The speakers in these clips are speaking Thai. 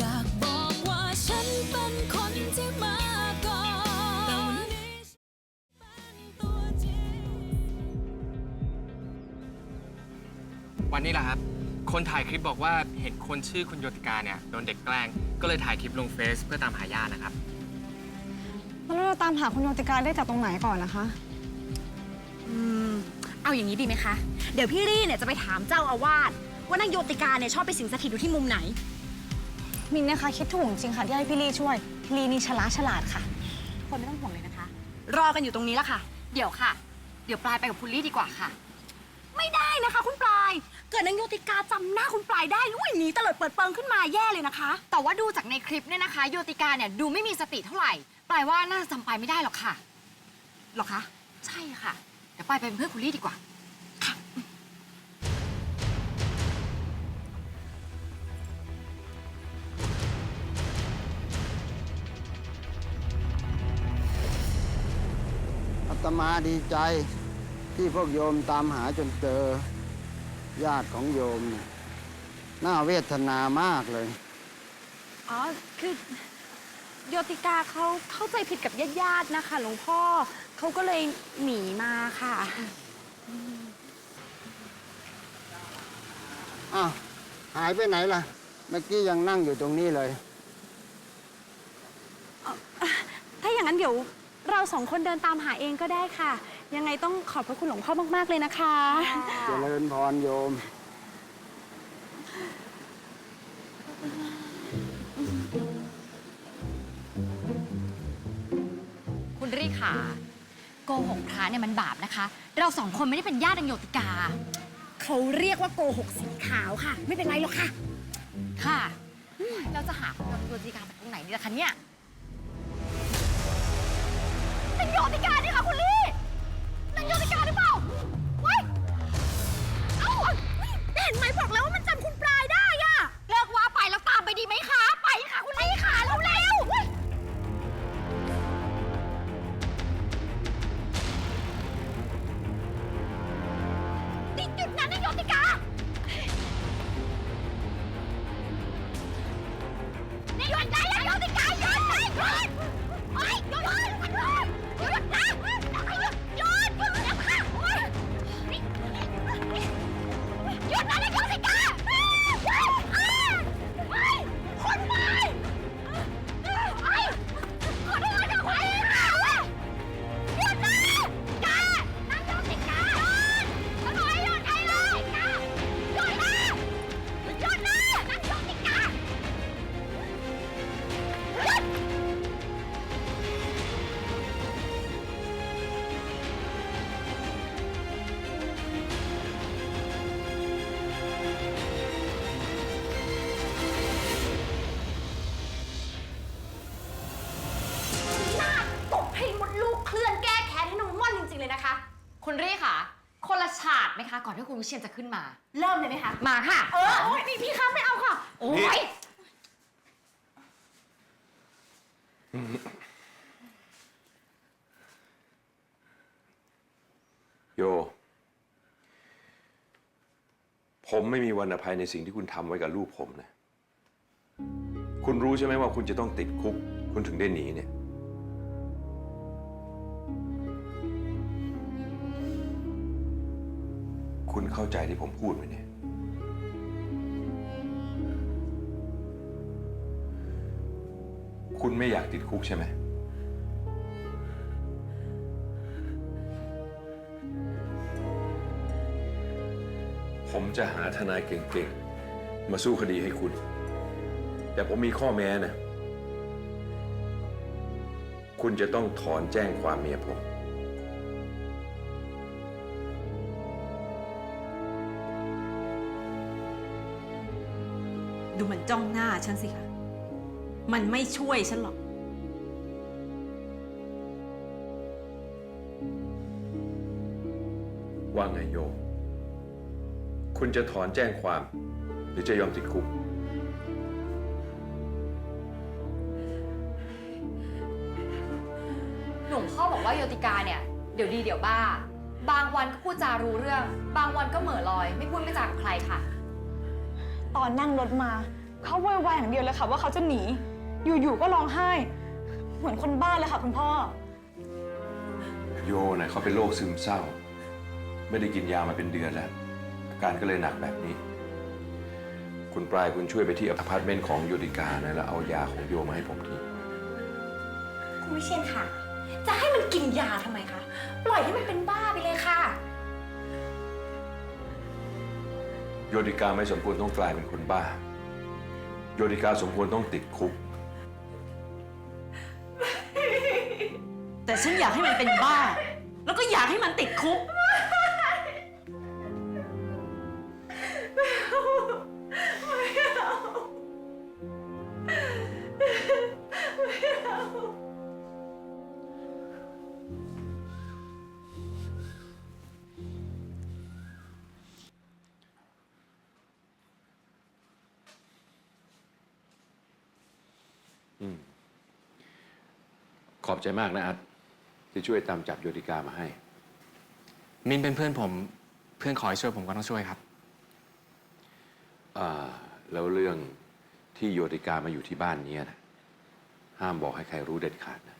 อยากบอกว่าฉันเป็นคนที่มาก่อนแต่วันนี้ฉันเป็นตัวจริงวันนี้แหละครับ คนถ่ายคลิปบอกว่าเห็นคนชื่อคุณโยติกาเนี่ยโดนเด็กแกล้ง ก็เลยถ่ายคลิปลงเฟซเพื่อตามหาญาตินะครับ แล้วเราตามหาคุณโยติกาได้จากตรงไหนก่อนนะคะ อืม เอาอย่างนี้ดีไหมคะ เดี๋ยวพี่รี่เนี่ยจะไปถามเจ้าอาวาสว่านางโยติกาเนี่ยชอบไปสิงสถิตอยู่ที่มุมไหน มินนะคะคิดถูกจริงค่ะที่ให้พี่ลี่ช่วยพี่ลี่นี่ฉลาดฉลาดค่ะ คนไม่ต้องห่วงเลยนะคะ รอกันอยู่ตรงนี้แล้วค่ะ เดี๋ยวค่ะ เดี๋ยวปลายไปกับคุณลี่ดีกว่าค่ะ ไม่ได้นะคะ คุณปลาย เกิดนางโยติกาจำหน้าคุณปลายได้อุ้ยหนีเตลิดเปิดเปิงขึ้นมาแย่เลยนะคะ แต่ว่าดูจากในคลิปเนี่ยนะคะ โยติกาเนี่ยดูไม่มีสติเท่าไหร่ ปลายว่าน่าจะจำไปไม่ได้หรอกค่ะหรอคะ ใช่ค่ะ เดี๋ยวปลายไปเป็นเพื่อนคุณลี่ดีกว่า มาดีใจที่พวกโยมตามหาจนเจอญาติของโยมเนี่ยน่าเวทนามากเลย อ๋อ คือโยติกาเขาเข้าใจผิดกับญาติๆนะคะ หลวงพ่อเขาก็เลยหนีมาค่ะ อ้าว หายไปไหนล่ะ เมื่อกี้ยังนั่งอยู่ตรงนี้เลย ถ้าอย่างนั้นเดี๋ยว เราสองคนเดินตามหาเองก็ได้ค่ะ ยังไงต้องขอบพระคุณหลวงพ่อมาก ๆ เลยนะคะ เจริญพรโยม คุณรี่ขาโกหกพระเนี่ยมันบาปนะคะ เราสองคนไม่ได้เป็นญาตินางโยติกา เขาเรียกว่าโกหกสีขาวค่ะ ไม่เป็นไรหรอกค่ะ ค่ะ เราจะหาคุณโยติกาจากตรงไหนดีล่ะคะเนี่ย โยติกานี่ค่ะคุณลี่นั่นโยติกาหรือเปล่าว้ายเอ้าเห็นไหมบอกแล้วว่ามันจำคุณปลายได้อะเลิกว่าไปแล้วตามไปดีไหมคะ ไปค่ะคุณลี่ค่ะแล้ว คุณรี่ค่ะ คนละฉาดไหมคะ ก่อนที่คุณวิเชียนจะขึ้นมา เริ่มเลยไหมคะ มาค่ะ เออ โอ้ยพี่พี่คะไม่เอาค่ะ โอ้ยโย ผมไม่มีวันอภัยในสิ่งที่คุณทำไว้กับลูกผมนะ คุณรู้ใช่ไหมว่าคุณจะต้องติดคุก คุณถึงได้หนีเนี่ย คุณเข้าใจที่ผมพูดไหมเนี่ย คุณไม่อยากติดคุกใช่ไหม ผมจะหาทนายเก่งๆ มาสู้คดีให้คุณ แต่ผมมีข้อแม้นะ คุณจะต้องถอนแจ้งความเมียผม ดูมันจ้องหน้าฉันสิคะมันไม่ช่วยฉันหรอก ว่าไงโยม คุณจะถอนแจ้งความ หรือจะยอมติดคุก หลวงพ่อบอกว่าโยติกาเนี่ย เดี๋ยวดีเดี๋ยวบ้า บางวันก็พูดจารู้เรื่อง บางวันก็เหม่อลอย ไม่พูดไม่จากับใครค่ะ ตอนนั่งรถมา เขาโวยวายอย่างเดียวเลยค่ะ ว่าเขาจะหนี อยู่ๆก็ร้องไห้ เหมือนคนบ้าเลยค่ะคุณพ่อ โยน่ะเขาเป็นโรคซึมเศร้า ไม่ได้กินยามาเป็นเดือนแล้ว อาการก็เลยหนักแบบนี้ คุณปลายคุณช่วยไปที่อพาร์ตเมนต์ของโยติกานะแล้วเอายาของโยมาให้ผมที คุณวิเชียนค่ะ จะให้มันกินยาทำไมคะ ปล่อยให้มันเป็นบ้าไปเลย โยติกาไม่สมควรต้องกลายเป็นคนบ้า โยติกาสมควรต้องติดคุก แต่ฉันอยากให้มันเป็นบ้า แล้วก็อยากให้มันติดคุก ขอบใจมากนะอัดที่ช่วยตามจับโยติกามาให้ มินเป็นเพื่อนผม เพื่อนขอให้ช่วยผมก็ต้องช่วยครับ อ่า แล้วเรื่องที่โยติกามาอยู่ที่บ้านเนี้ยนะห้ามบอกให้ใครรู้เด็ดขาดนะ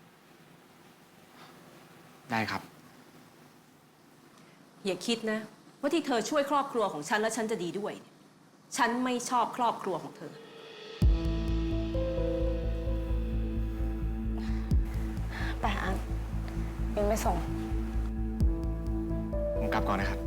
ได้ครับ อย่าคิดนะ ว่าที่เธอช่วยครอบครัวของฉันแล้วฉันจะดีด้วยเนี่ยฉันไม่ชอบครอบครัวของเธอ ไปหายังไม่ส่ง ผมกลับก่อนนะครับ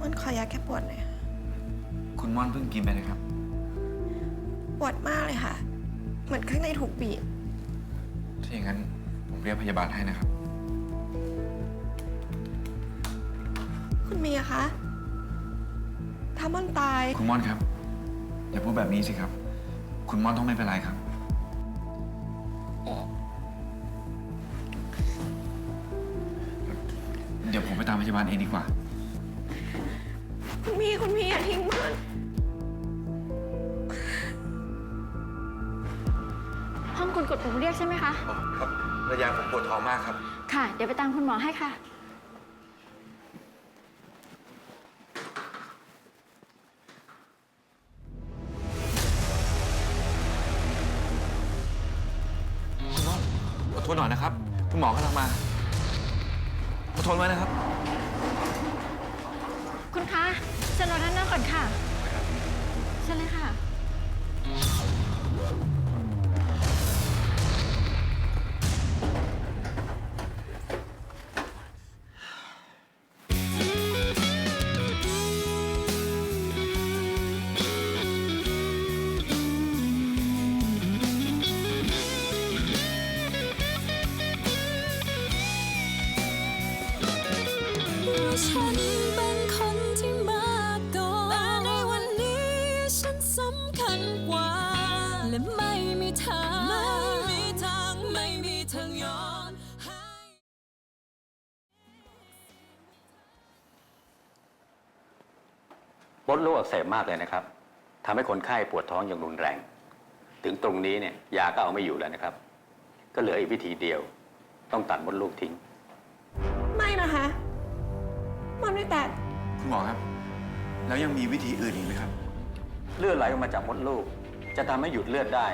มันขอยาแก้ปวดหน่อยค่ะคุณม่อนเพิ่งกินไปนะครับ ปวดมากเลยค่ะ เหมือนข้างในถูกบีบ ถ้าอย่างนั้นผมเรียกพยาบาลให้นะครับ คุณเมียคะถ้ามันตาย คุณม่อนครับ อย่าพูดแบบนี้สิครับ คุณม่อนต้องไม่เป็นไรครับ เดี๋ยวผมไปตามพยาบาลเองดีกว่า คุณพี่คุณพี่อย่าทิ้งมันห้อง กดปุ่มเรียกใช่ไหมคะ ครับระยะผมปวดท้องมากครับ ค่ะ เดี๋ยวไปตามคุณหมอให้ค่ะ คุณม่อนอดทนหน่อยนะครับ คุณหมอกำลังมาอดทนไว้นะครับ คุณคะเชิญรอด้านหน้าก่อนค่ะเชิญเลยค่ะ มดลูกอักเสบมากเลยนะครับทำให้คนไข้ปวดท้องอย่างรุนแรง ถึงตรงนี้เนี่ยยาก็เอาไม่อยู่แล้วนะครับ ก็เหลืออีกวิธีเดียว ต้องตัดมดลูกทิ้ง ไม่นะคะ มันไม่แตกคุณหมอครับ แล้วยังมีวิธีอื่นอีกไหมครับ เลือดไหลออกมาจากมดลูก จะทำให้หยุดเลือดได้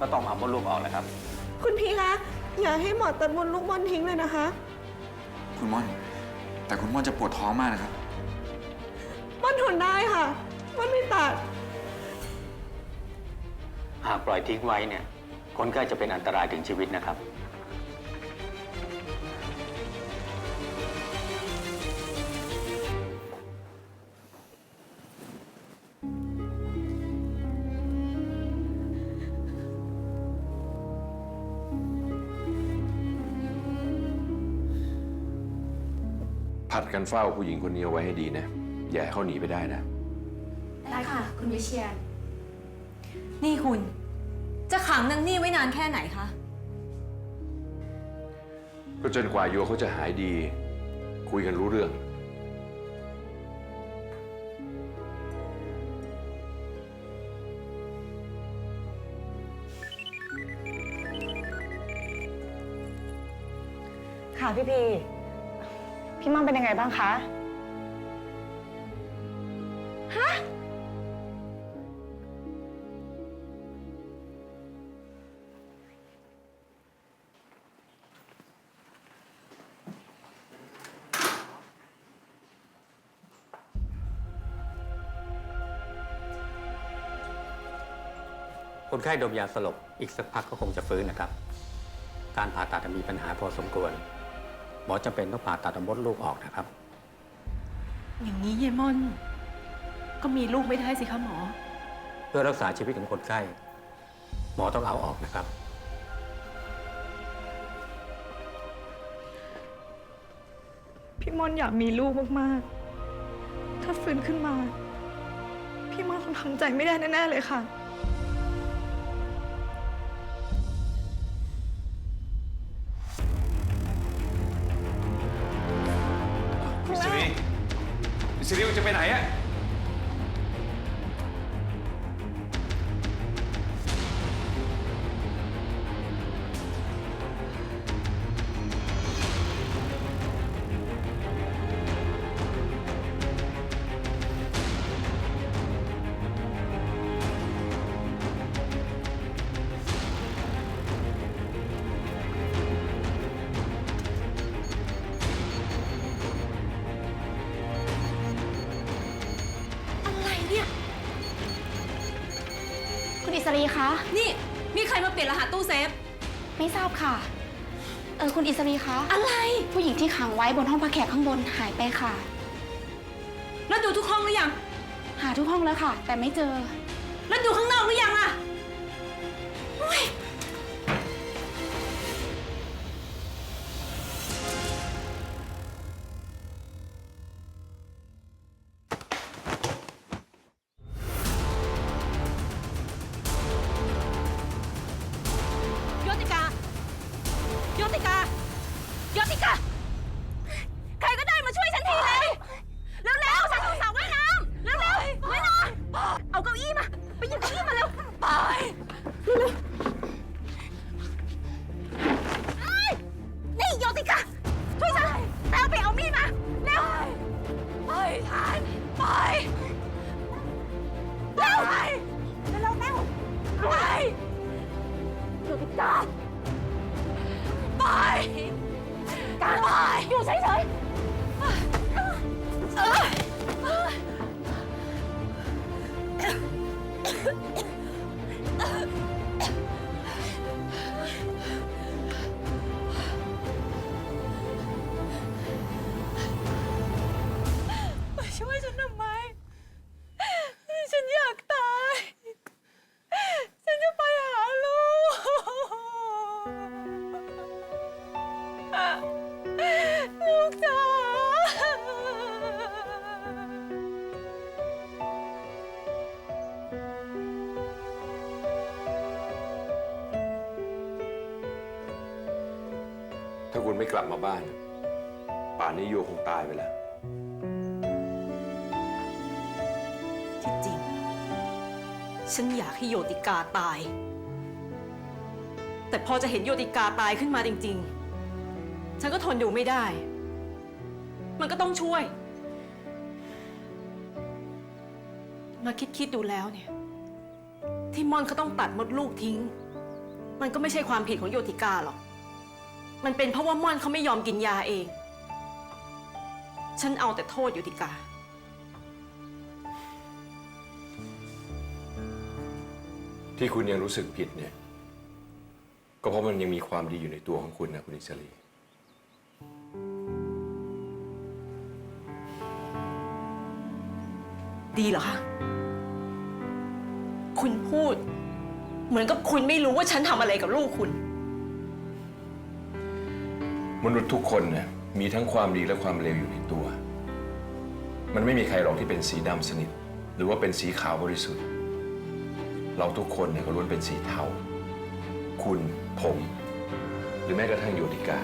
ก็ต้องเอามดลูกออกนะครับ คุณพี่คะอย่าให้หมอตัดบนลูกบอลทิ้งเลยนะคะ คุณม่อน แต่คุณม่อนจะปวดท้องมากนะครับ มันทนได้ค่ะ มันไม่ตัด หากปล่อยทิ้งไว้เนี่ย คนไข้จะเป็นอันตรายถึงชีวิตนะครับ ผัดกันเฝ้าผู้หญิงคนนี้เอาไว้ให้ดีนะ อย่าให้เขาหนีไปได้นะ ได้ค่ะ คุณวิเชียน นี่คุณ จะขังนางนี่ไว้นานแค่ไหนคะ ก็จนกว่ายัวเขาจะหายดี คุยกันรู้เรื่อง ค่ะพี่พี พี่มั่งเป็นยังไงบ้างคะ คนไข้ดมยาสลบอีกสักพักก็คงจะฟื้นนะครับ การผ่าตัดมีปัญหาพอสมควร หมอจำเป็นต้องผ่าตัดเอามดลูกออกนะครับ อย่างนี้เยมอน ก็มีลูกไม่ได้สิคะหมอ เพื่อรักษาชีวิตของคนไข้ หมอต้องเอาออกนะครับ พี่มอนอยากมีลูกมากๆ ถ้าฟื้นขึ้นมา พี่มอนคงทำใจไม่ได้แน่ๆเลยค่ะ ซิรีมันจะไปไหนอะ คุณอิสรีคะ นี่มีใครมาเปลี่ยนรหัสตู้เซฟ ไม่ทราบค่ะ เออคุณอิสรีคะอะไร ผู้หญิงที่ขังไว้บนห้องพักแขกข้างบนหายไปค่ะ แล้วดูทุกห้องหรือยัง หาทุกห้องแล้วค่ะ แต่ไม่เจอ แล้วดูข้างนอกหรือยังอะ โยติกาใครก็ได้มาช่วยฉันทีเลยเร็วๆฉันต้องสาวว่ายน้ำเร็วๆว่ายน้ำเอาเก้าอี้มา ไปหยิบเก้าอี้มาเร็วไปเร็วๆเอ้ยนี่โยติกาช่วยฉันแล้วไปเอามีดมาเร็วไปทันไปเร็วไปเร็วเร็วไปโยติกาไป การไปอยู่เฉยๆ กลับมาบ้าน ป่านนี้โยคงตายไปแล้ว ที่จริง ฉันอยากให้โยติกาตาย แต่พอจะเห็นโยติกาตายขึ้นมาจริง ๆ ฉันก็ทนอยู่ไม่ได้ มันก็ต้องช่วย มาคิดคิดๆดูแล้วเนี่ย ที่มอนเขาต้องตัดมดลูกทิ้ง มันก็ไม่ใช่ความผิดของโยติกาหรอก มันเป็นเพราะว่าม่อนเขาไม่ยอมกินยาเอง ฉันเอาแต่โทษโยติกา ที่คุณยังรู้สึกผิดเนี่ย ก็เพราะมันยังมีความดีอยู่ในตัวของคุณนะคุณอิสรี ดีเหรอคะ คุณพูด เหมือนกับคุณไม่รู้ว่าฉันทำอะไรกับลูกคุณ มนุษย์ทุกคนเนี่ยมีทั้งความดีและความเลวอยู่ในตัว มันไม่มีใครหรอกที่เป็นสีดำสนิท หรือว่าเป็นสีขาวบริสุทธิ์ เราทุกคนเนี่ยก็ล้วนเป็นสีเทา คุณ ผม หรือแม้กระทั่งโยติกา